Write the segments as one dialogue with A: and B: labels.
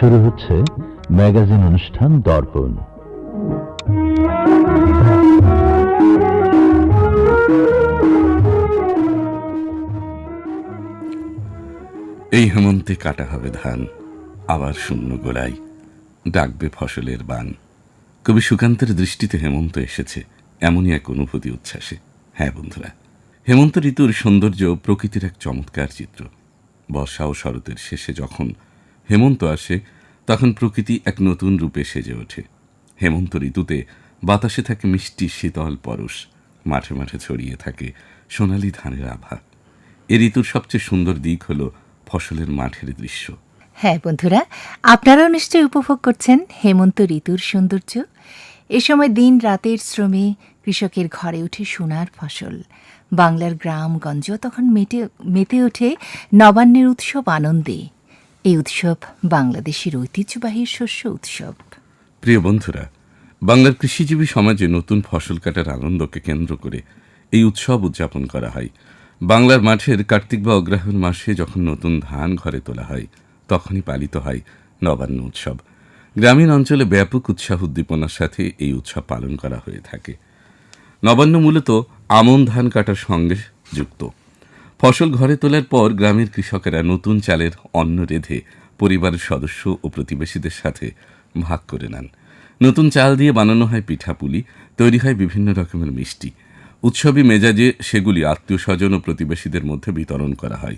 A: শুরু হচ্ছে ম্যাগাজিন অনুষ্ঠান দর্পণ।
B: এই হেমন্তে কাটা হবে ধান, আবার শূন্য গোড়ায় ডাকবে ফসলের বান। কবি সুকান্তের দৃষ্টিতে হেমন্ত এসেছে, এমনই এক অনুভূতি উচ্ছ্বাসে। হ্যাঁ বন্ধুরা, হেমন্ত ঋতুর সৌন্দর্য প্রকৃতির এক চমৎকার চিত্র। বর্ষা ও শরতের শেষে যখন হেমন্ত আসে, তখন প্রকৃতি এক নতুন রূপে সেজে ওঠে। হেমন্ত ঋতুতে বাতাসে থাকে মিষ্টি শীতল পরশ, মাঠে মাঠে ছড়িয়ে থাকে সোনালি ধানের আভা। এ ঋতুর সবচেয়ে সুন্দর দিক হলো ফসলের মাঠের দৃশ্য।
C: হ্যাঁ বন্ধুরা, আপনারাও নিশ্চয়ই উপভোগ করছেন হেমন্ত ঋতুর সৌন্দর্য। এ সময় দিন রাতের শ্রমে কৃষকের ঘরে উঠে সোনার ফসল। বাংলার গ্রামগঞ্জ তখন মেটে, মেতে ওঠে নবান্নের উৎসব আনন্দে। এই উৎসব বাংলাদেশের ঐতিহ্যবাহী শস্য উৎসব।
B: প্রিয় বন্ধুরা, বাংলার কৃষিজীবী সমাজে নতুন ফসল কাটার আনন্দকে কেন্দ্র করে এই উৎসব উদযাপন করা হয়। বাংলার মাঠের কার্তিক বা অগ্রহায়ণ মাসে যখন নতুন ধান ঘরে তোলা হয়, তখনই পালিত হয় নবান্ন উৎসব। গ্রামীণ অঞ্চলে ব্যাপক উৎসাহ উদ্দীপনার সাথে এই উৎসব পালন করা হয়ে থাকে। নবান্ন মূলত আমন ধান কাটার সঙ্গে যুক্ত। ফসল ঘরে তোলার পর গ্রামের কৃষকেরা নতুন চালের অন্ন রেধে পরিবারের সদস্য ও প্রতিবেশীদের সাথে ভাগ করে নেন। নতুন চাল দিয়ে বানানো হয় পিঠাপুলি তৈরি হয় বিভিন্ন রকমের মিষ্টি। উৎসবী মেজাজে সেগুলি আত্মীয় স্বজন ও প্রতিবেশীদের মধ্যে বিতরণ করা হয়।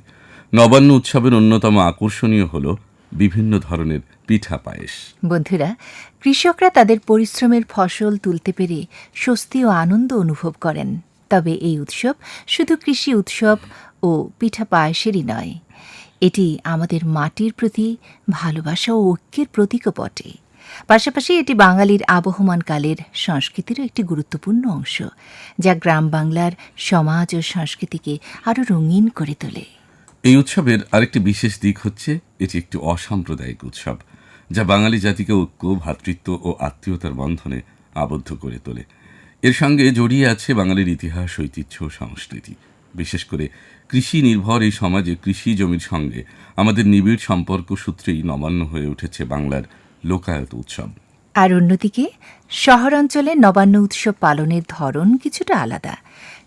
B: নবান্ন উৎসবের অন্যতম আকর্ষণীয় হল বিভিন্ন ধরনের পিঠা পায়েস।
C: বন্ধুরা, কৃষকরা তাদের পরিশ্রমের ফসল তুলতে পেরে স্বস্তি ও আনন্দ অনুভব করেন। তবে এই উৎসব শুধু কৃষি উৎসব ও পিঠা পায়েসেরই নয়। এটি আমাদের মাটির প্রতি ভালোবাসা ও ঐক্যের প্রতীকও বটে। পাশাপাশি এটি বাঙালির আবহমান কালের সংস্কৃতিরও একটি গুরুত্বপূর্ণ অংশ, যা গ্রাম বাংলার সমাজ ও সংস্কৃতিকে আরও রঙিন করে তোলে।
B: এই উৎসবের আরেকটি বিশেষ দিক হচ্ছে এটি একটি অসাম্প্রদায়িক উৎসব, যা বাঙালি জাতিকে ঐক্য ভ্রাতৃত্ব ও আত্মীয়তার বন্ধনে আবদ্ধ করে তোলে। এর সঙ্গে জড়িয়ে আছে বাঙালির ইতিহাস, ঐতিহ্য সংস্কৃতি। বিশেষ করে কৃষি নির্ভর এই সমাজে, কৃষি জমির সঙ্গে। আমাদের নিবিড় সম্পর্ক সূত্রেই নবান্ন হয়ে উঠেছে বাংলার লোকায়ত উৎসব।
C: আর অন্যদিকে, শহরাঞ্চলে নবান্ন উৎসব পালনের ধরন কিছুটা আলাদা।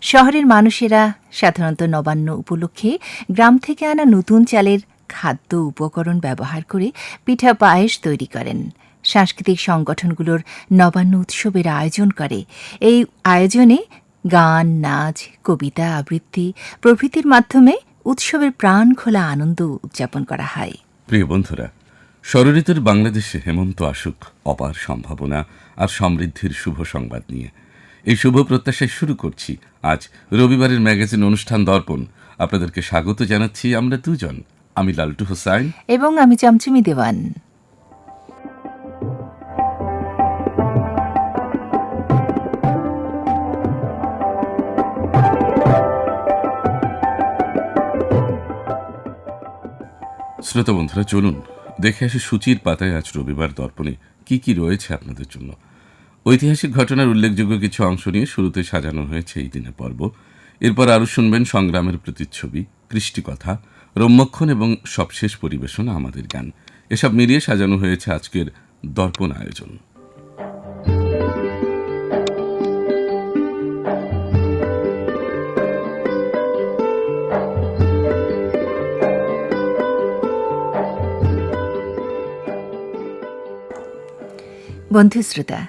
C: শহরের মানুষেরা সাধারণত নবান্ন উপলক্ষে গ্রাম থেকে আনা নতুন চালের খাদ্য উপকরণ ব্যবহার করে পিঠা পায়েস তৈরি করেন। সাংস্কৃতিক সংগঠনগুলোর নবান্ন উৎসবের আয়োজন করে। এই আয়োজনে গান নাচ কবিতা আবৃত্তি প্রভৃতির মাধ্যমে উৎসবের প্রাণ খোলা আনন্দ উদযাপন করা হয়।
B: প্রিয় বন্ধুরা ষড়ঋতুর বাংলাদেশে হেমন্ত আসুক অপার সম্ভাবনা আর সমৃদ্ধির শুভ সংবাদ নিয়ে। এই শুভ প্রত্যাশায় শুরু করছি। আজ রবিবারের ম্যাগাজিন অনুষ্ঠান দর্পণ। আপনাদেরকে স্বাগত জানাচ্ছি আমরা দুজন। আমি লালটু হোসাইন।
C: এবং আমি চমচমি দেওয়ান।
B: শ্রোতা বন্ধুরা, চলুন দেখে আসি সূচির পাতায় আজ রবিবার দর্পণে কি কি রয়েছে আপনাদের জন্য। ঐতিহাসিক ঘটনার উল্লেখযোগ্য কিছু অংশ নিয়ে শুরুতে সাজানো হয়েছে এই দিনের পর্ব। এরপর আরও শুনবেন সংগ্রামের প্রতিচ্ছবি, কৃষ্টিকথা, রম্যক্ষণ এবং সবশেষ পরিবেশন আমাদের গান এসব মিলিয়ে সাজানো হয়েছে আজকের দর্পণ আয়োজন।
C: বন্ধু শ্রোতা,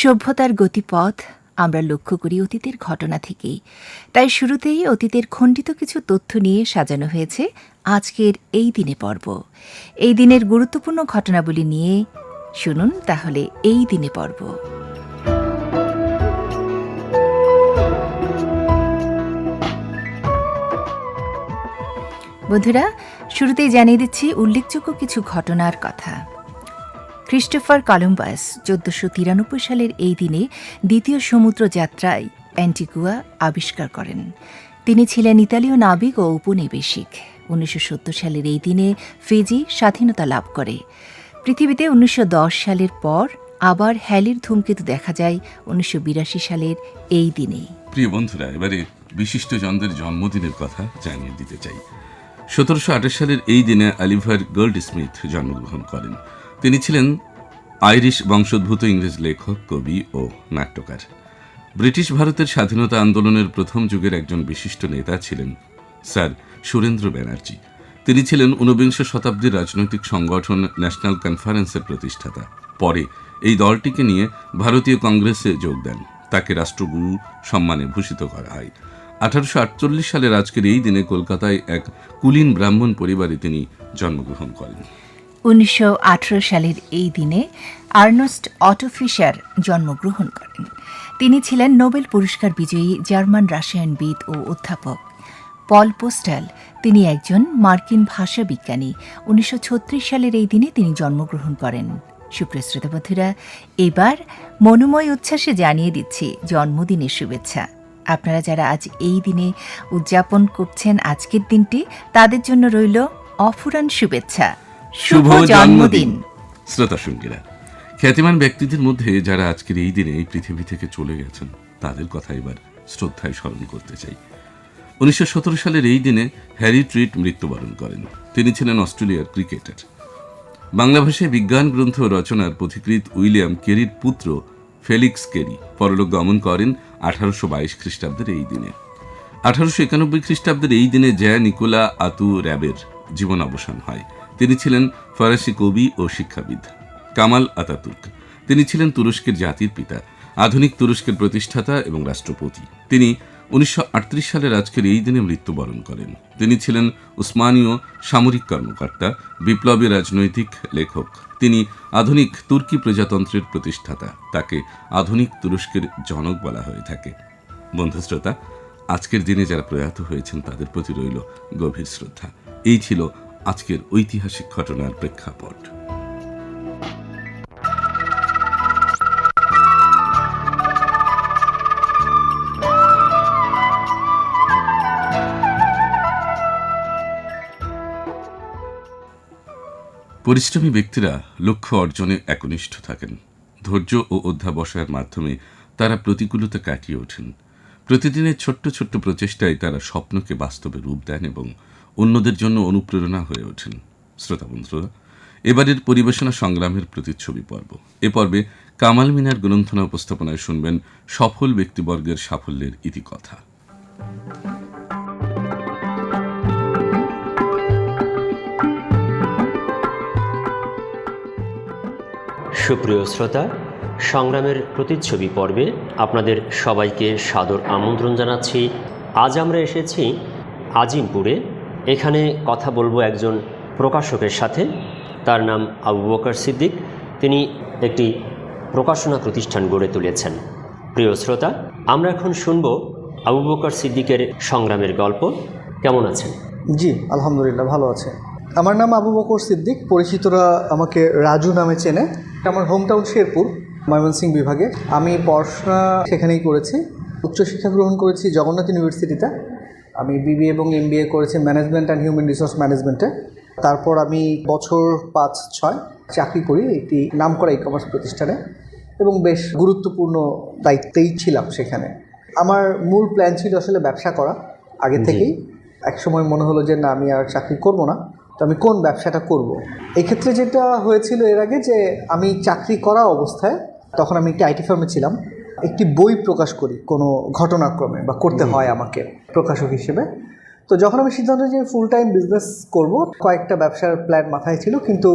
C: সভ্যতার গতিপথ আমরা লক্ষ্য করি অতীতের ঘটনা থেকেই। তাই শুরুতেই অতীতের খণ্ডিত কিছু তথ্য নিয়ে সাজানো হয়েছে আজকের এই দিনে পর্ব। এই দিনের গুরুত্বপূর্ণ ঘটনাবলী নিয়ে শুনুন তাহলে এই দিনে পর্ব। বন্ধুরা, শুরুতেই জানিয়ে দিচ্ছি উল্লেখযোগ্য কিছু ঘটনার কথা। ক্রিস্টোফার কলম্বাস চোদ্দশো তিরানব্বই সালের এই দিনে দ্বিতীয় সমুদ্র যাত্রায় অ্যান্টিগুয়া আবিষ্কার করেন। তিনি ছিলেন ইতালীয় নাবিক ও উপনিবেশিক। উনিশশো সালের এই দিনে ফিজি স্বাধীনতা লাভ করে। পৃথিবীতে উনিশশো দশ সালের পর আবার হ্যালির ধূমকেতু দেখা যায় উনিশশো বিরাশি সালের এই দিনেই।
B: প্রিয় বন্ধুরা, এবারে বিশিষ্ট জনদের জন্মদিনের কথা জানিয়ে দিতে চাই। সতেরোশো আঠাশ সালের এই দিনে অলিভার গোল্ড স্মিথ জন্মগ্রহণ করেন। তিনি ছিলেন আইরিশ বংশোদ্ভূত ইংরেজ লেখক, কবি ও নাট্যকার। ব্রিটিশ ভারতের স্বাধীনতা আন্দোলনের প্রথম যুগের একজন বিশিষ্ট নেতা ছিলেন স্যার সুরেন্দ্র ব্যানার্জি। তিনি ছিলেন ঊনবিংশ শতাব্দীর রাজনৈতিক সংগঠন ন্যাশনাল কনফারেন্সের প্রতিষ্ঠাতা। পরে এই দলটিকে নিয়ে ভারতীয় কংগ্রেসে যোগ দেন। তাকে রাষ্ট্রগুরু সম্মানে ভূষিত করা হয়। আঠারোশো আটচল্লিশ সালের আজকের এই দিনে কলকাতায় এক কুলীন ব্রাহ্মণ পরিবারে তিনি জন্মগ্রহণ করেন।
C: উনিশশো আঠেরো সালের এই দিনে আর্নস্ট অটো ফিশার জন্মগ্রহণ করেন। তিনি ছিলেন নোবেল পুরস্কার বিজয়ী জার্মান রাসায়নবিদ ও অধ্যাপক। পল পোস্টাল, তিনি একজন মার্কিন ভাষা বিজ্ঞানী। উনিশশো সালের এই দিনে তিনি জন্মগ্রহণ করেন। সুপ্রিয় এবার মনোময় উচ্ছ্বাসে জানিয়ে দিচ্ছি জন্মদিনের শুভেচ্ছা। আপনারা যারা আজ এই দিনে উদযাপন করছেন আজকের দিনটি, তাদের জন্য রইল অফুরান শুভেচ্ছা। শুভ জন্মদিন।
B: শ্রোতা সঙ্গীরা, খ্যাতিমান ব্যক্তিদের মধ্যে যারা আজকের এই দিনে এই পৃথিবী থেকে চলে গেছেন, তাদের কথা এবার শ্রদ্ধায় স্মরণ করতে চাই। উনিশশো সতেরো সালের এই দিনে হ্যারি ট্রিট মৃত্যুবরণ করেন। তিনি ছিলেন অস্ট্রেলিয়ার ক্রিকেটার। বাংলা ভাষায় বিজ্ঞান গ্রন্থ রচনার পথিকৃত উইলিয়াম কেরির পুত্র ফেলিক্স কেরি পরলোক গমন করেন আঠারোশো বাইশ খ্রিস্টাব্দের এই দিনে। আঠারোশো একানব্বই খ্রিস্টাব্দের এই দিনে জ্যা নিকোলা আতু র্যাবের জীবন অবসান হয়। তিনি ছিলেন ফরাসি কবি ও শিক্ষাবিদ। Kamal Ataturk. তিনি ছিলেন তুরস্কের জাতির পিতা, আধুনিক তুরস্কের প্রতিষ্ঠাতা এবং রাষ্ট্রপতি। তিনি উনিশশো সালের আজকের এই দিনে মৃত্যুবরণ করেন। তিনি ছিলেন উসমানীয় সামরিক কর্মকর্তা, বিপ্লবী রাজনৈতিক লেখক। তিনি আধুনিক তুর্কি প্রজাতন্ত্রের প্রতিষ্ঠাতা, তাকে আধুনিক তুরস্কের জনক বলা হয়ে থাকে। বন্ধু শ্রোতা, আজকের দিনে যারা প্রয়াত হয়েছেন তাদের প্রতি রইল গভীর শ্রদ্ধা। এই ছিল আজকের ঐতিহাসিক ঘটনার প্রেক্ষাপট। পরিশ্রমী ব্যক্তিরা লক্ষ্য অর্জনে একনিষ্ঠ থাকেন। ধৈর্য ও অধ্যাবসায়ের মাধ্যমে তারা প্রতিকূলতা কাটিয়ে ওঠেন। প্রতিদিনের ছোট্ট ছোট্ট প্রচেষ্টায় তারা স্বপ্নকে বাস্তবে রূপ দেন এবং অন্যদের জন্য অনুপ্রেরণা হয়ে ওঠেন। শ্রোতা বন্ধুরা, এবারের পরিবেশনা সংগ্রামের প্রতিচ্ছবি পর্ব। এ পর্বে কামাল মিনার গ্রন্থনা উপস্থাপনায় শুনবেন সফল ব্যক্তিবর্গের সাফল্যের ইতিকথা।
D: সুপ্রিয় শ্রোতা, সংগ্রামের প্রতিচ্ছবি পর্বে আপনাদের সবাইকে সাদর আমন্ত্রণ জানাচ্ছি। আজ আমরা এসেছি আজিমপুরে এখানে কথা বলব একজন প্রকাশকের সাথে। তার নাম আবু বকর সিদ্দিক। তিনি একটি প্রকাশনা প্রতিষ্ঠান গড়ে তুলেছেন। প্রিয় শ্রোতা, আমরা এখন শুনব আবু বকর সিদ্দিকের সংগ্রামের গল্প। কেমন আছেন?
E: জি, আলহামদুলিল্লাহ, ভালো আছে। আমার নাম আবু বকর সিদ্দিক। পরিচিতরা আমাকে রাজু নামে চেনে। আমার হোম টাউন শেরপুর, ময়মনসিংহ বিভাগে। আমি পড়াশোনা সেখানেই করেছি। উচ্চশিক্ষা গ্রহণ করেছি জগন্নাথ ইউনিভার্সিটিতে। আমি বিবিএ এবং এমবিএ করেছি ম্যানেজমেন্ট অ্যান্ড হিউম্যান রিসোর্স ম্যানেজমেন্টে তারপর আমি বছর পাঁচ ছয় চাকরি করি একটি নামকরা ই কমার্স প্রতিষ্ঠানে এবং বেশ গুরুত্বপূর্ণ দায়িত্বেই ছিলাম সেখানে। আমার মূল প্ল্যান ছিল আসলে ব্যবসা করা আগে থেকেই। এক সময় মনে হলো যে না আমি আর চাকরি করব না তো আমি কোন ব্যবসাটা করব। এই ক্ষেত্রে যেটা হয়েছিল এর আগে যে আমি চাকরি করা অবস্থায় তখন আমি একটি আইটি ফার্মে ছিলাম। একটি বই প্রকাশ করি কোনো ঘটনাক্রমে বা করতে হয় আমাকে প্রকাশক হিসেবে। তো যখন আমি সিদ্ধান্ত যে ফুল টাইম বিজনেস করব কয়েকটা ব্যবসার প্ল্যান মাথায় ছিল কিন্তু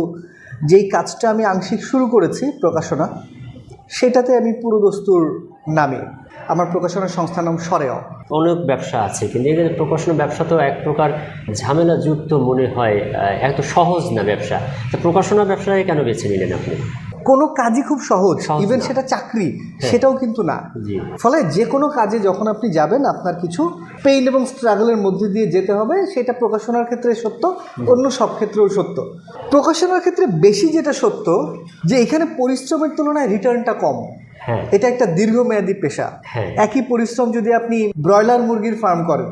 E: যেই কাজটা আমি আংশিক শুরু করেছি প্রকাশনা সেটাতে আমি পুরো দস্তুর নামে আমার প্রকাশনা সংস্থার নাম সরেও।
D: অনেক ব্যবসা আছে কিন্তু এখানে প্রকাশনা ব্যবসা তো এক প্রকার ঝামেলাযুক্ত মনে হয় এত সহজ না ব্যবসা। তা প্রকাশনা ব্যবসায় কেন বেছে নিলেন আপনি?
E: কোনো কাজই খুব সহজ ইভেন সেটা চাকরি সেটাও কিন্তু না। ফলে যে কোনো কাজে যখন আপনি যাবেন আপনার কিছু পেইন এবং স্ট্রাগলের মধ্যে দিয়ে যেতে হবে সেটা প্রকাশনার ক্ষেত্রে সত্য অন্য সব ক্ষেত্রেও সত্য। প্রকাশনার ক্ষেত্রে বেশি যেটা সত্য যে এখানে পরিশ্রমের তুলনায় রিটার্নটা কম।
D: হ্যাঁ।
E: এটা একটা দীর্ঘমেয়াদী পেশা।
D: হ্যাঁ।
E: একই পরিশ্রম যদি আপনি ব্রয়লার মুরগির ফার্ম করেন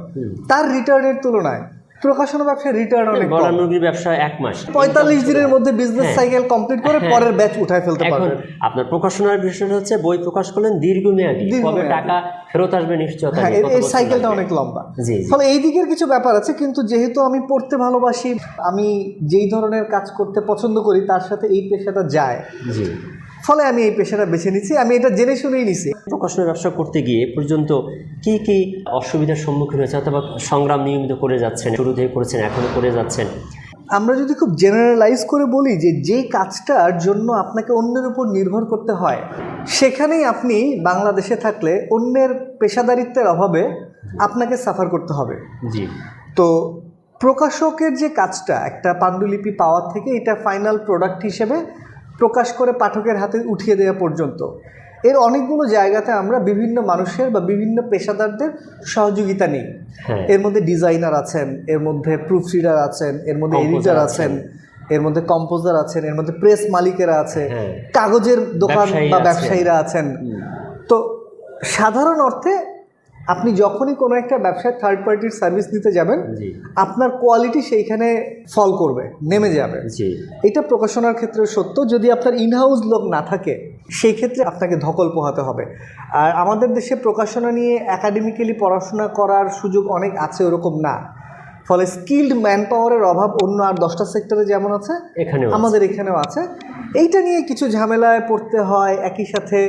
E: তার রিটার্নের তুলনায় প্রকাশনা ব্যবসায় রিটার্ন অনেক
D: বড় মুরগির ব্যবসা এক মাস।
E: পঁয়তাল্লিশ দিনের মধ্যে বিজনেস। সাইকেল কমপ্লিট করে
D: হ্যাঁ।
E: পরের ব্যাচ উঠায় ফেলতে পারবেন।
D: আপনার প্রকাশনার বিষয়টা হচ্ছে বই প্রকাশ করলেন দীর্ঘমেয়াদী। কবে টাকা ফেরত আসবে নিশ্চয়তা
E: হ্যাঁ
D: বছর
E: সাইকেলটা অনেক লম্বা। ফলে এই দিকের কিছু ব্যাপার আছে কিন্তু যেহেতু আমি পড়তে ভালোবাসি আমি যেই ধরনের কাজ করতে পছন্দ করি তার সাথে এই পেশাটা যায়।
D: জি।
E: ফলে আমি এই পেশাটা বেছে নিচ্ছি আমি এটা জেনে শুনেই নিছি।
D: প্রকাশনা ব্যবসা করতে গিয়ে পর্যন্ত কি কি অসুবিধার সম্মুখীন হয়েছে অথবা সংগ্রাম নিয়মিত করে যাচ্ছেন শুরু থেকে করেছেন এখনও করে যাচ্ছেন?
E: আমরা যদি খুব জেনারেলাইজ করে বলি যে যে কাজটার জন্য আপনাকে অন্যের উপর নির্ভর করতে হয় সেখানেই আপনি বাংলাদেশে থাকলে অন্যের পেশাদারিত্বের অভাবে আপনাকে সাফার করতে হবে।
D: জি।
E: তো প্রকাশকের যে কাজটা একটা পাণ্ডুলিপি পাওয়ার থেকে এটা ফাইনাল প্রোডাক্ট হিসেবে প্রকাশ করে পাঠকের হাতে উঠিয়ে দেওয়া পর্যন্ত। এর অনেকগুলো জায়গাতে আমরা বিভিন্ন মানুষের বা বিভিন্ন পেশাদারদের সহযোগিতা নিই।
D: হ্যাঁ।
E: এর মধ্যে ডিজাইনার আছেন এর মধ্যে প্রুফ রিডার আছেন এর মধ্যে এডিটর
D: আছেন।
E: আছেন এর মধ্যে কম্পোজার আছেন এর মধ্যে প্রেস মালিকেরা আছে
D: হ্যাঁ।
E: কাগজের দোকান বা ব্যবসায়ীরা আছেন। তো সাধারণ অর্থে আপনি যখনই কোনো একটা ব্যবসায় থার্ড পার্টির সার্ভিস দিতে যাবেন আপনার কোয়ালিটি সেইখানে ফল করবে নেমে যাবে। এটা প্রকাশনার ক্ষেত্রে সত্য। যদি আপনার ইনহাউস লোক না থাকে সেই ক্ষেত্রে আপনাকে ধকল পোহাতে হবে। আর আমাদের দেশে প্রকাশনা নিয়ে একাডেমিক্যালি পড়াশোনা করার সুযোগ অনেক আছে ওরকম না। ফলে স্কিল্ড ম্যান পাওয়ারের অভাব অন্য আর দশটা সেক্টরে যেমন আছে
D: এখানেও
E: আমাদের এখানেও আছে। এইটা নিয়ে কিছু ঝামেলায় পড়তে হয় একই সাথে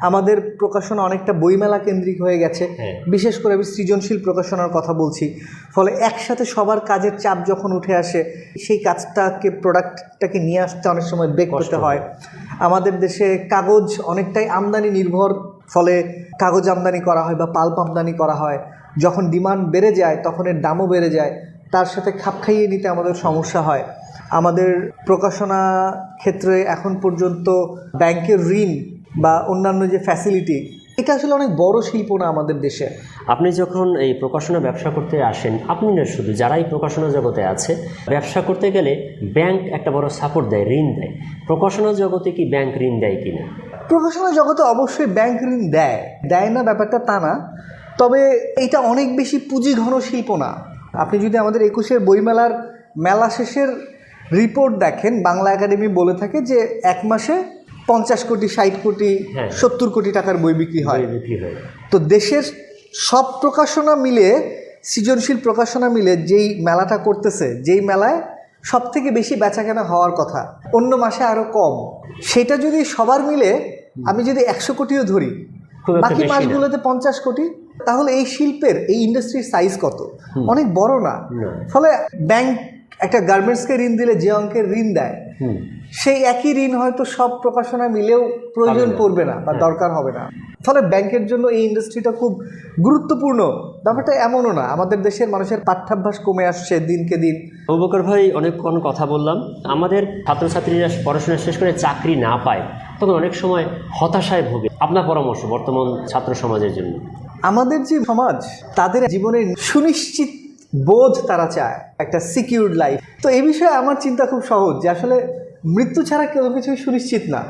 E: আমাদের প্রকাশনা অনেকটা বইমেলা কেন্দ্রিক হয়ে গেছে।
D: হ্যাঁ।
E: বিশেষ করে আমি সৃজনশীল প্রকাশনার কথা বলছি। ফলে একসাথে সবার কাজের চাপ যখন উঠে আসে সেই কাজটাকে প্রোডাক্টটাকে নিয়ে আসতে অনেক সময় বেগ করতে হয়। আমাদের দেশে কাগজ অনেকটাই আমদানি নির্ভর ফলে কাগজ আমদানি করা হয় বা পাল্প আমদানি করা হয়। যখন ডিমান্ড বেড়ে যায় তখন এর দামও বেড়ে যায়। তার সাথে খাপ খাইয়ে নিতে আমাদের সমস্যা হয়। আমাদের প্রকাশনা ক্ষেত্রে এখন পর্যন্ত ব্যাংকের ঋণ বা অন্যান্য যে ফ্যাসিলিটি এটা আসলে অনেক বড় শিল্প না আমাদের দেশে?
D: আপনি যখন এই প্রকাশনা ব্যবসা করতে আসেন আপনি না শুধু যারাই প্রকাশনা জগতে আছে ব্যবসা করতে গেলে ব্যাংক একটা বড় সাপোর্ট দেয় ঋণ দেয়। প্রকাশনা জগতে কি ব্যাংক ঋণ দেয় কিনা?
E: প্রকাশনা জগতে অবশ্যই ব্যাংক ঋণ দেয়। দেয় না ব্যাপারটা তা না। তবে এটা অনেক বেশি পুঁজি ঘন শিল্প না। আপনি যদি আমাদের একুশের বইমেলার মেলা শেষের রিপোর্ট দেখেন বাংলা একাডেমি বলে থাকে যে এক মাসে পঞ্চাশ কোটি ষাট কোটি
D: হ্যাঁ।
E: সত্তর কোটি টাকার
D: বই বিক্রি হয়।
E: তো দেশের সব প্রকাশনা মিলে সৃজনশীল প্রকাশনা মিলে যেই মেলাটা করতেছে যেই মেলায় সব থেকে বেশি বেচাকেনা হওয়ার কথা অন্য মাসে আরও কম সেটা যদি সবার মিলে আমি যদি একশো কোটিও ধরি বাকি মাসগুলোতে পঞ্চাশ কোটি তাহলে এই শিল্পের এই ইন্ডাস্ট্রির সাইজ কত? অনেক বড় না। ফলে ব্যাংক একটা গার্মেন্টসকে ঋণ দিলে যে অঙ্কের ঋণ দেয় সেই একই ঋণ হয়তো সব প্রকাশনা মিলেও প্রয়োজন পড়বে না বা দরকার হবে না। ফলে ব্যাংকের জন্য এই ইন্ডাস্ট্রিটা খুব গুরুত্বপূর্ণ। ব্যাপারটা এমনও না আমাদের দেশের মানুষের পাঠ্যাভ্যাস কমে আসছে দিনকে দিন।
D: অবকর ভাই অনেকক্ষণ কথা বললাম। আমাদের ছাত্রছাত্রীরা পড়াশোনা শেষ করে চাকরি না পায় তখন অনেক সময় হতাশায় ভোগে। আপনার পরামর্শ বর্তমান ছাত্র সমাজের জন্য।
E: আমাদের যে সমাজ তাদের জীবনের সুনিশ্চিত বোধ তারা চায় একটা সিকিউরড লাইফ তো এই বিষয়ে আমার চিন্তা খুব সহজ যে আসলে মৃত্যু ছাড়া কেউ কিছুই সুনিশ্চিত না।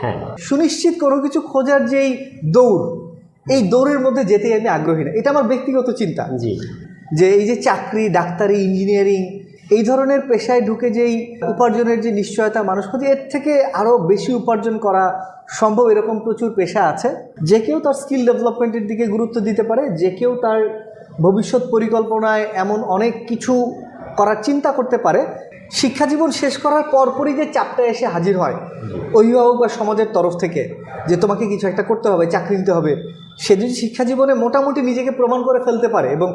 D: হ্যাঁ।
E: সুনিশ্চিত কোনো কিছু খোঁজার যেই দৌড় এই দৌড়ের মধ্যে যেতে আমি আগ্রহী না। এটা আমার ব্যক্তিগত চিন্তা।
D: জি।
E: যে এই যে চাকরি ডাক্তারি ইঞ্জিনিয়ারিং এই ধরনের পেশায় ঢুকে যেই উপার্জনের যে নিশ্চয়তা মানুষ খোঁজে এর থেকে আরও বেশি উপার্জন করা সম্ভব এরকম প্রচুর পেশা আছে। যে কেউ তার স্কিল ডেভেলপমেন্টের দিকে গুরুত্ব দিতে পারে, যে কেউ তার ভবিষ্যৎ পরিকল্পনায় এমন অনেক কিছু করার চিন্তা করতে পারে। শিক্ষা জীবন শেষ করার পরপরই যে চাপটা এসে হাজির হয়, অভিভাবক বা সমাজের তরফ থেকে, যে তোমাকে কিছু একটা করতে হবে, চাকরি নিতে হবে, সে যদি শিক্ষা জীবনে মোটামুটি নিজেকে প্রমাণ করে ফেলতে পারে এবং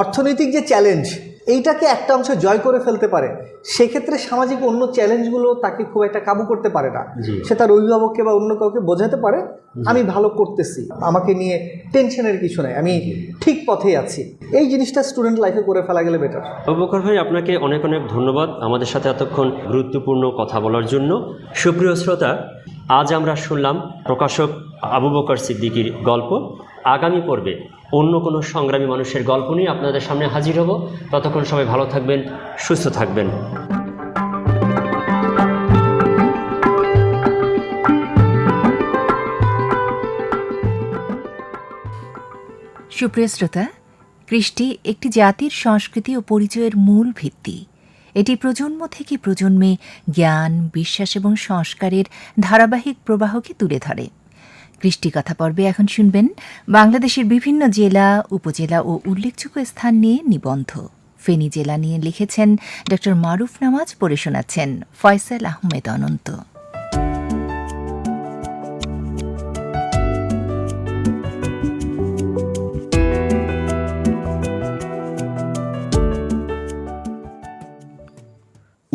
E: অর্থনৈতিক যে চ্যালেঞ্জ এইটাকে একটা অংশ জয় করে ফেলতে পারে সেক্ষেত্রে সামাজিক অন্য চ্যালেঞ্জগুলো তাকে খুব একটা কাবু করতে পারে না। সে তার অভিভাবককে বা অন্য কাউকে বোঝাতে পারে আমি ভালো করতেছি আমাকে নিয়ে টেনশনের কিছু নাই আমি ঠিক পথেই আছি। এই জিনিসটা স্টুডেন্ট লাইফে করে ফেলা গেলে বেটার
D: অবকর ভাই আপনাকে অনেক অনেক ধন্যবাদ আমাদের সাথে এতক্ষণ গুরুত্বপূর্ণ কথা বলার জন্য। সুপ্রিয় শ্রোতা আজ আমরা শুনলাম প্রকাশক আবু বকর সিদ্দিকীর গল্প। আগামী পর্বে অন্য কোনো সংগ্রামী মানুষের গল্প নিয়ে আপনাদের সামনে হাজির হব। ততক্ষণ সবাই ভালো থাকবেন, সুস্থ থাকবেন।
C: সুপ্রিয় শ্রোতা, কৃষ্টি একটি জাতির সংস্কৃতি ও পরিচয়ের মূল ভিত্তি। এটি প্রজন্ম থেকে প্রজন্মে জ্ঞান, বিশ্বাস এবং সংস্কারের ধারাবাহিক প্রবাহকে তুলে ধরে। কৃষ্টি কথা পর্বে এখন শুনবেন বাংলাদেশের বিভিন্ন জেলা, উপজেলা ও উল্লেখযোগ্য স্থান নিয়ে নিবন্ধ। ফেনী জেলা নিয়ে লিখেছেন ড মারুফ নামাজ, পড়ে শোনাচ্ছেন ফয়সাল আহমেদ অনন্ত।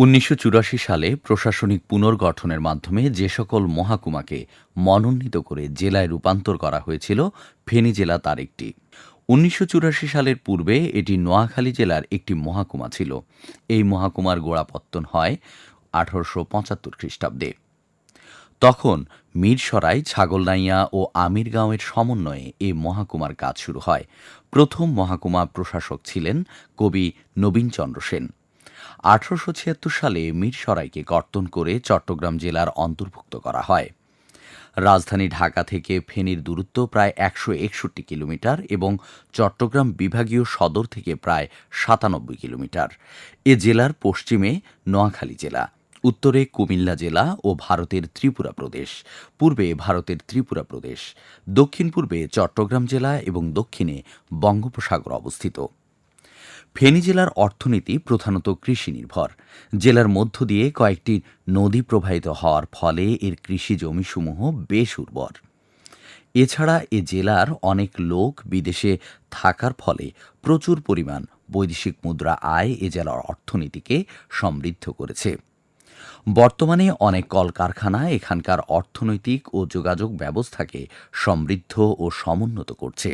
F: উনিশশো চুরাশি সালে প্রশাসনিক পুনর্গঠনের মাধ্যমে যে সকল মহাকুমাকে মনোনীত করে জেলায় রূপান্তর করা হয়েছিল, ফেনী জেলা তার একটি। উনিশশো চুরাশি সালের পূর্বে এটি নোয়াখালী জেলার একটি মহাকুমা ছিল। এই মহাকুমার গোড়াপত্তন হয় আঠারোশো পঁচাত্তর খ্রিস্টাব্দে। তখন মিরসরাই, ছাগলনাইয়া ও আমিরগাঁওয়ের সমন্বয়ে এই মহাকুমার কাজ শুরু হয়। প্রথম মহাকুমা প্রশাসক ছিলেন কবি নবীনচন্দ্র সেন। আঠারোশো ছিয়াত্তর সালে মিরসরাইকে কর্তন করে চট্টগ্রাম জেলার অন্তর্ভুক্ত করা হয়। রাজধানী ঢাকা থেকে ফেনীর দূরত্ব প্রায় একশো একষট্টি কিলোমিটার এবং চট্টগ্রাম বিভাগীয় সদর থেকে প্রায় সাতানব্বই কিলোমিটার। এ জেলার পশ্চিমে নোয়াখালী জেলা, উত্তরে কুমিল্লা জেলা ও ভারতের ত্রিপুরা প্রদেশ, পূর্বে ভারতের ত্রিপুরা প্রদেশ, দক্ষিণ পূর্বে চট্টগ্রাম জেলা এবং দক্ষিণে বঙ্গোপসাগর অবস্থিত। ফেনী জেলার অর্থনীতি প্রধানত কৃষি নির্ভর। জেলার মধ্য দিয়ে কয়েকটি নদী প্রবাহিত হওয়ার ফলে এর কৃষি জমিসমূহ বেশ উর্বর। এছাড়া এ জেলার অনেক লোক বিদেশে থাকার ফলে প্রচুর পরিমাণ বৈদেশিক মুদ্রা আয় এ জেলার অর্থনীতিকে সমৃদ্ধ করেছে। বর্তমানে অনেক কলকারখানা এখানকার অর্থনৈতিক ও যোগাযোগ ব্যবস্থাকে সমৃদ্ধ ও সমুন্নত করছে।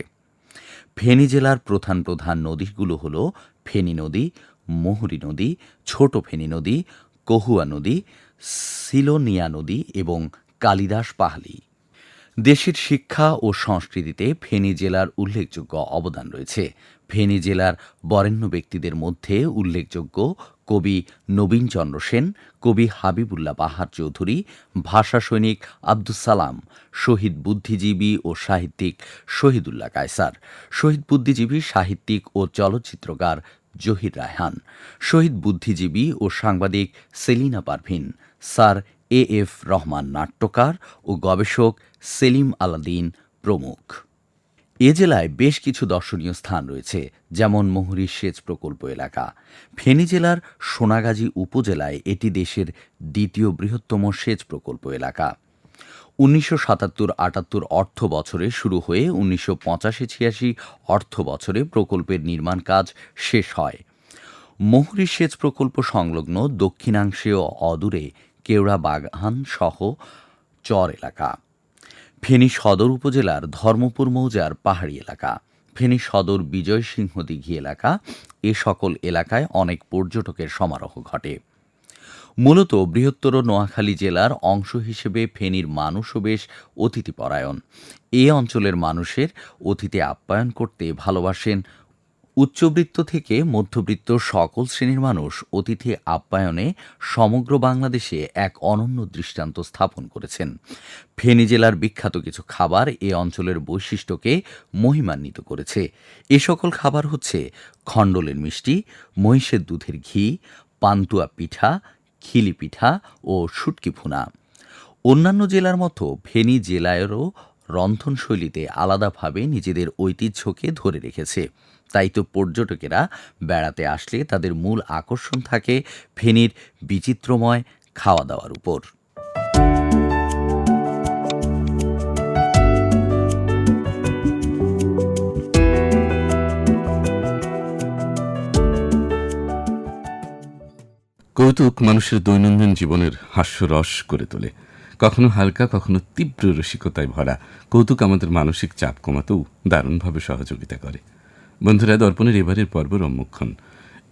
F: ফেনী জেলার প্রধান প্রধান নদীগুলো হল ফেনী নদী, মুহুরী নদী, ছোট ফেনী নদী, কহুয়া নদী, সিলোনিয়া নদী এবং কালিদাস পাহালি। দেশের শিক্ষা ও সংস্কৃতিতে ফেনী জেলার উল্লেখযোগ্য অবদান রয়েছে। ফেনী জেলার বরেণ্য ব্যক্তিদের মধ্যে উল্লেখযোগ্য কবি নবীনচন্দ্র সেন, কবি হাবিবুল্লাহ বাহার চৌধুরী, ভাষা সৈনিক আব্দুস সালাম, শহীদ বুদ্ধিজীবী ও সাহিত্যিক শহীদুল্লাহ কায়সার, শহীদ বুদ্ধিজীবী সাহিত্যিক ও চলচ্চিত্রকার জহির রায়হান, শহীদ বুদ্ধিজীবী ও সাংবাদিক Selina Parvin, sir A F Rahman নাট্যকার ও গবেষক সেলিম আলাদিন প্রমুখ। এ জেলায় বেশ কিছু দর্শনীয় স্থান রয়েছে, যেমন মহুরী সেচ প্রকল্প এলাকা। ফেনী জেলার সোনাগাজী উপজেলায় এটি দেশের দ্বিতীয় বৃহত্তম সেচ প্রকল্প এলাকা। উনিশশো সাতাত্তর আটাত্তর অর্থ বছরে শুরু হয়ে উনিশশো পঁচাশি ছিয়াশি অর্থ বছরে প্রকল্পের নির্মাণ কাজ শেষ হয়। মহুরী সেচ প্রকল্প সংলগ্ন দক্ষিণাংশে ও অদূরে কেওড়া বাগান সহ চর এলাকা। ফেনী সদর উপজেলার ধর্মপুর মৌজার পাহাড়ি এলাকা। ফেনী সদর বিজয় সিংহ দিঘি এলাকা এ সকল এলাকায় অনেক পর্যটকের সমারোহ ঘটে। মূলত বৃহত্তর নোয়াখালী জেলার অংশ হিসেবে ফেনীর মানুষও বেশ অতিথিপরায়ণ। এ অঞ্চলের মানুষের অতিথি আপ্যায়ন করতে ভালোবাসেন উচ্চবৃত্ত থেকে মধ্যবৃত্ত সকল শ্রেণির মানুষ অতিথি আপ্যায়নে সমগ্র বাংলাদেশে এক অনন্য দৃষ্টান্ত স্থাপন করেছেন। ফেনী জেলার বিখ্যাত কিছু খাবার এ অঞ্চলের বৈশিষ্ট্যকে মহিমান্বিত করেছে। এ সকল খাবার হচ্ছে খণ্ডলের মিষ্টি, মহিষের দুধের ঘি, পান্তুয়া পিঠা খিলি পিঠা ও শুটকি ভুনা। অন্যান্য জেলার মতো ফেনী জেলায়ও রন্ধনশৈলীতে আলাদাভাবে নিজেদের ঐতিহ্যকে ধরে রেখেছে। তাই তো পর্যটকেরা বেড়াতে আসলে তাদের মূল আকর্ষণ থাকে ফেনীর বিচিত্রময় খাওয়া দাওয়ার উপর।
B: কৌতুক মানুষের দৈনন্দিন জীবনের হাস্যরস করে তোলে। কখনো হালকা, কখনো তীব্র রসিকতায় ভরা। কৌতুক আমাদের মানসিক চাপ কমাতেও দারুণভাবে সহযোগিতা করে। বন্ধুরা, দর্পণের এবারের পর্ব রম্যক্ষণ।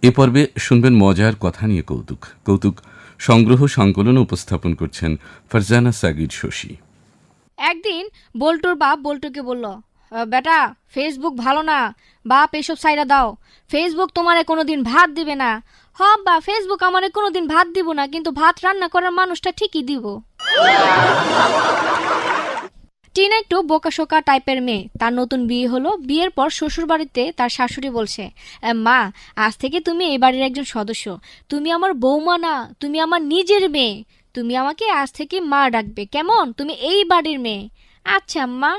B: এ পর্বে শুনবেন মজার কথা নিয়ে কৌতুক। কৌতুক, সংগ্রহ, সংকলন উপস্থাপন করছেন ফারজানা সাগির শশী।
G: একদিন বল্টুর বাপ বল্টুকে বলল বেটা ফেসবুক ভালো না। বাপ, এসব সাইরা দাও। ফেসবুক তোমারে কোনোদিন ভাত দিবে না। হ বা ফেসবুক আমারে কোনোদিন ভাত দিব না, কিন্তু ভাত রান্না করার মানুষটা ঠিকই দিব। টিনে একটু বোকাশোকা টাইপের মেয়ে। তার নতুন বিয়ে হলো, বিয়ের পর শ্বশুর বাড়িতে তার শাশুড়ি বলছে মা, আজ থেকে তুমি এই বাড়ির একজন সদস্য। তুমি আমার বৌমা না, তুমি আমার নিজের মেয়ে। তুমি আমাকে আজ থেকে মা ডাকবে। কেমন? তুমি এই বাড়ির মেয়ে। আচ্ছা আম্মা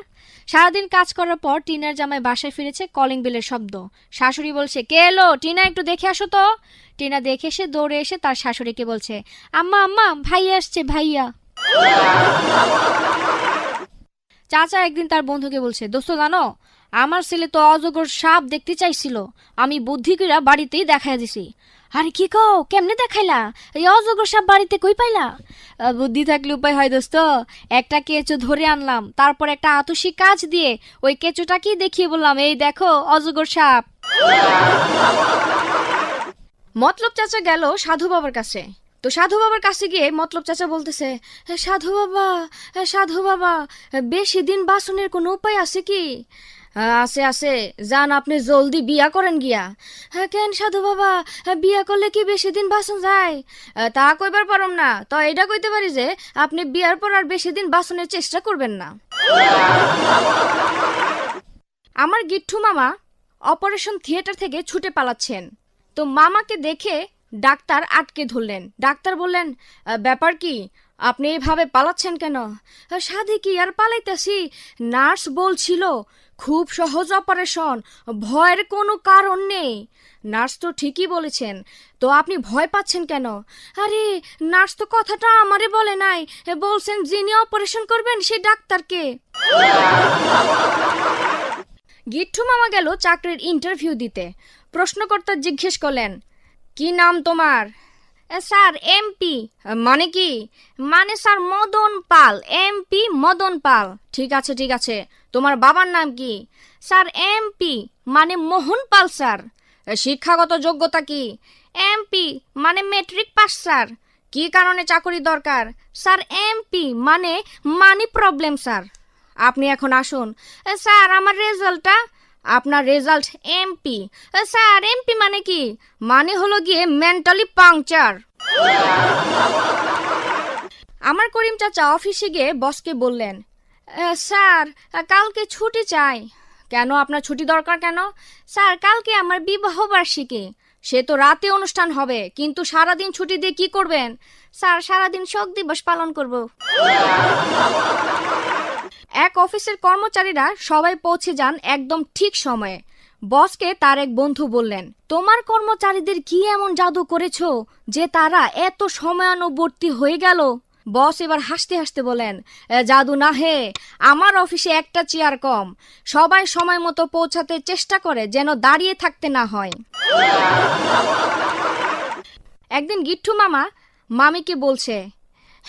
G: সারাদিন কাজ করার পর টিনার জামাই বাসায় ফিরেছে কলিং বেলের শব্দ। শাশুড়ি বলছে, কে এলো? টিনা, একটু দেখে আসো তো। টিনা দেখে এসে দৌড়ে এসে তার শাশুড়িকে বলছে, আম্মা আম্মা, ভাইয়া আসছে ভাইয়া। চাচা একদিন তার বন্ধুকে বলছে, দোস্ত, জানো আমার ছেলে তো অজগর সাপ দেখতে চাইছিল। আমি বুদ্ধি কইরা বাড়িতেই দেখাই দিছি। আরে কি কও কেমনে দেখাইলা? এই অজগর সাপ বাড়িতে কই পাইলা? বুদ্ধি থাকলে উপায় হয় দোস্ত। একটা কেঁচো ধরে আনলাম তারপর একটা আতসী কাজ দিয়ে ওই কেঁচোটাকেই দেখিয়ে বললাম এই দেখো অজগর সাপ। মতলব চাচা গেল সাধু বাবার কাছে। তো সাধু বাবার কাছে গিয়ে মতলব চাচা বলতেছে "এ, সাধু বাবা সাধু বাবা বেশি দিন বাসনের কোনো উপায় আছে কি? "হ্যাঁ, আছে আছে যান আপনি জলদি বিয়া করেন গিয়া। "হ্যাঁ, কেন সাধু বাবা? এ, বিয়া করলে কি বেশি দিন বাসন যায়? তা কইবার পারম না। তো এটা কইতে পারি যে আপনি বিয়ার পর আর বেশি দিন বাসনের চেষ্টা করবেন না। আমার গিট্টু মামা অপারেশন থিয়েটার থেকে ছুটে পালাচ্ছেন। তো মামাকে দেখে ডাক্তার আটকে ধরলেন। ডাক্তার বললেন ব্যাপার কি? আপনি এইভাবে পালাচ্ছেন কেন? "আহ, সাধে কি আর পালাইতেছি? নার্স বলছিল খুব সহজ অপারেশন ভয়ের কোনো কারণ নেই। নার্স তো ঠিকই বলেছেন তো আপনি ভয় পাচ্ছেন কেন? আরে নার্স তো কথাটা আমারে বলে নাই বলছেন যিনি অপারেশন করবেন সে ডাক্তারকে। গিট্টু মামা গেল চাকরির ইন্টারভিউ দিতে। প্রশ্নকর্তা জিজ্ঞেস করলেন কি নাম তোমার? "এ, স্যার, এমপি। মানে কি? মানে স্যার, মদন পাল, এমপি মদন পাল। ঠিক আছে ঠিক আছে। তোমার বাবার নাম কি? স্যার, এমপি মানে মোহন পাল, স্যার। শিক্ষাগত যোগ্যতা কি? এমপি মানে মেট্রিক পাস, স্যার। কি কারণে চাকরি দরকার? স্যার, এমপি মানে মানি প্রবলেম স্যার। আপনি এখন আসুন। স্যার, আমার রেজাল্টটা আপনার রেজাল্ট এমপি স্যার এমপি মানে কি? মানে হলো গিয়ে মেন্টালি পাংচার আমার করিম চাচা অফিসে গিয়ে বসকে বললেন স্যার, কালকে ছুটি চাই। কেন? আপনার ছুটি দরকার কেন? স্যার, কালকে আমার বিবাহ বার্ষিকী। সে তো রাতে অনুষ্ঠান হবে, কিন্তু সারাদিন ছুটি দিয়ে কি করবেন? স্যার, সারাদিন শোক দিবস পালন করব। এক অফিসের কর্মচারীরা সবাই পৌঁছে যান একদম ঠিক সময়ে। বসকে তার এক বন্ধু বললেন, তোমার কর্মচারীদের কি এমন জাদু করেছ যে তারা এত সময়ানুবর্তী হয়ে গেল? বস এবার হাসতে হাসতে বলেন জাদু না হে, আমার অফিসে একটা চেয়ার কম। সবাই সময় মতো পৌঁছাতে চেষ্টা করে যেন দাঁড়িয়ে থাকতে না হয়। একদিন গিট্টু মামা মামিকে বলছে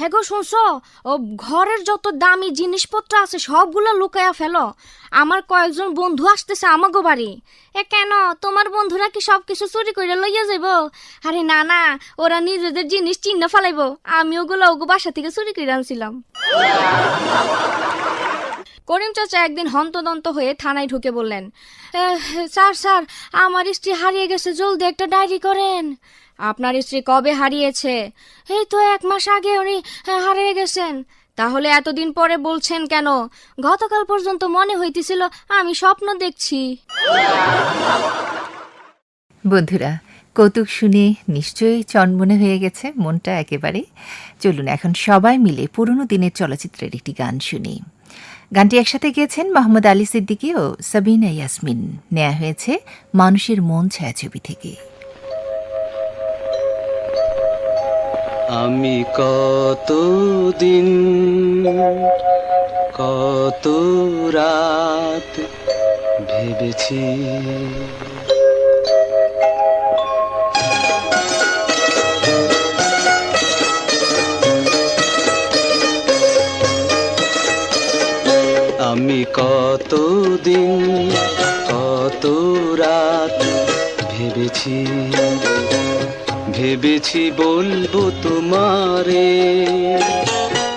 G: হ্যাঁ শুনছো? ও ঘরের যত দামি জিনিসপত্র আছে সবগুলো লুকায়া ফেলো। আমার কয়েকজন বন্ধু আসতেছে আমাগো বাড়ি। এ কেন? তোমার বন্ধুরা কি সব কিছু চুরি করে লইয়া যাইব? আরে না না ওরা নিজেদের জিনিস চিহ্ন ফেলাইব। আমি ওগুলো ওগো বাসা থেকে চুরি করে আনছিলাম। করিম চাচা একদিন হন্তদন্ত হয়ে থানায় ঢুকে বললেন "এহ, স্যার স্যার আমার স্ত্রী হারিয়ে গেছে জলদি একটা ডায়েরি করেন। আপনার স্ত্রী কবে হারিয়েছে? এই তো এক মাস আগে উনি আহ, হারিয়ে গেছেন। তাহলে এতদিন পরে বলছেন কেন? গতকাল পর্যন্ত মনে হইতেছিল আমি স্বপ্ন দেখছি।
C: বন্ধুরা কৌতুক শুনে নিশ্চয়ই চনমনে হয়ে গেছে মনটা একেবারে। চলুন এখন সবাই মিলে পুরনো দিনের চলচ্চিত্রের একটি গান শুনি। গানটি একসাথে গেয়েছেন মোহাম্মদ আলী সিদ্দিকী ও সাবিনা ইয়াসমিন। নেওয়া হয়েছে মানুষের মন ছায়াছবি থেকে।
H: আমি কত দিন কত রাত ভেবেছি। আমি কত দিন কত রাত ভেবেছি। ভেবেছি বলব তোমারে।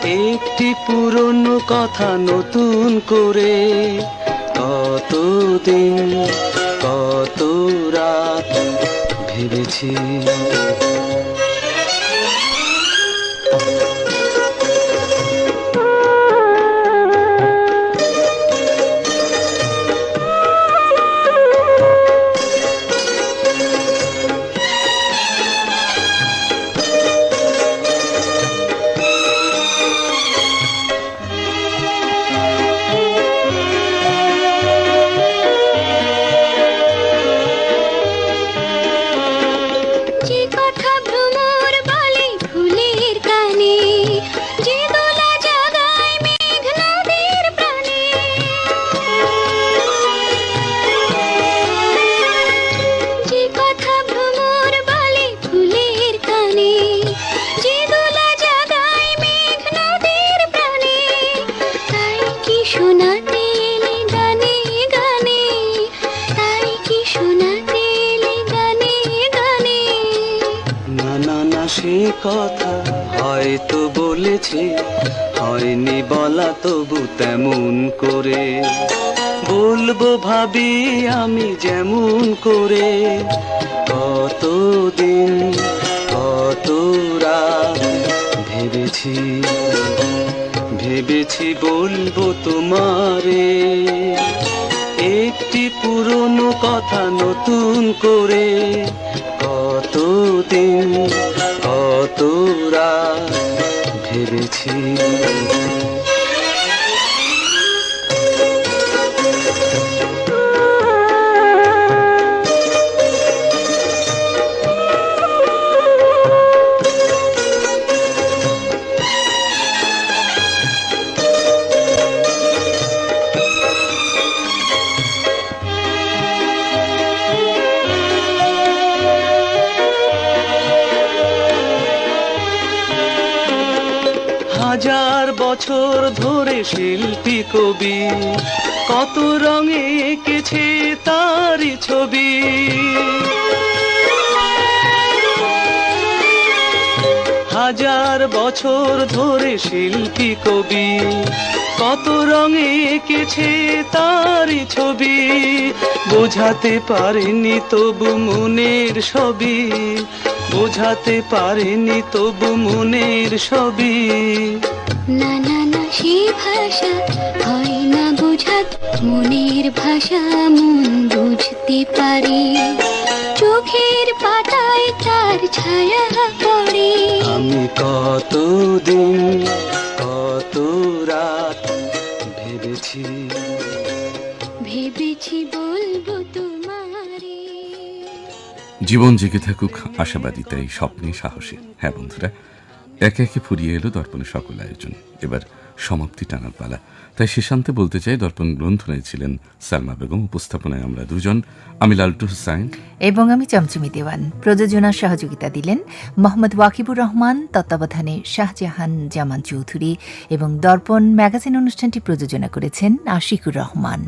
H: একটি পুরনো কথা নতুন করে। কতদিন কত রাত ভেবেছি। হয়তো বলেছে, হয়নি বলা তবু তেমন করে। বলব ভাবি আমি যেমন করে, কতদিন, কত রাত ভেবেছি ভেবেছি বলব তোমারে। একটি পুরনো কথা নতুন করে, কতদিন ভেবেছি বছর ধরে শিল্পী কবি। কত রঙে এঁকেছে তারই ছবি। হাজার বছর ধরে শিল্পী কবি। কত রঙে এঁকেছে তারই ছবি। বোঝাতে পারেনি তবু মনের ছবি বোঝাতে পারেনি তবু মনের ছবি
I: না না না সে ভাষা হয় না বোঝাত মনের ভাষা মন বুঝতে পারে। চোখের পাতায় তার ছায়া পড়ে।
H: আমি কতদিন কত রাত ভেবেছি।
I: ভেবেছি বলব তোমারে।
B: জীবন জেগে থাকুক আশাবাদিতাই স্বপ্নে সাহসে। হ্যাঁ বন্ধুরা একে একে ফুরিয়ে এলো দর্পণের সকল আয়োজন। এবার সমাপ্তি টানার পালা। তাই শেষান্তে বলতে চাই, দর্পণ গ্রন্থনায় ছিলেন সালমা বেগম, উপস্থাপনায় আমরা দুজন, আমি লালটু হুসাইন।
C: এবং আমি চমচমি দেওয়ান। প্রযোজনার সহযোগিতা দিলেন মোহাম্মদ ওয়াকিবুর রহমান, তত্ত্বাবধানে শাহজাহান জামান চৌধুরী এবং দর্পণ ম্যাগাজিন অনুষ্ঠানটি প্রযোজনা করেছেন আশিকুর রহমান।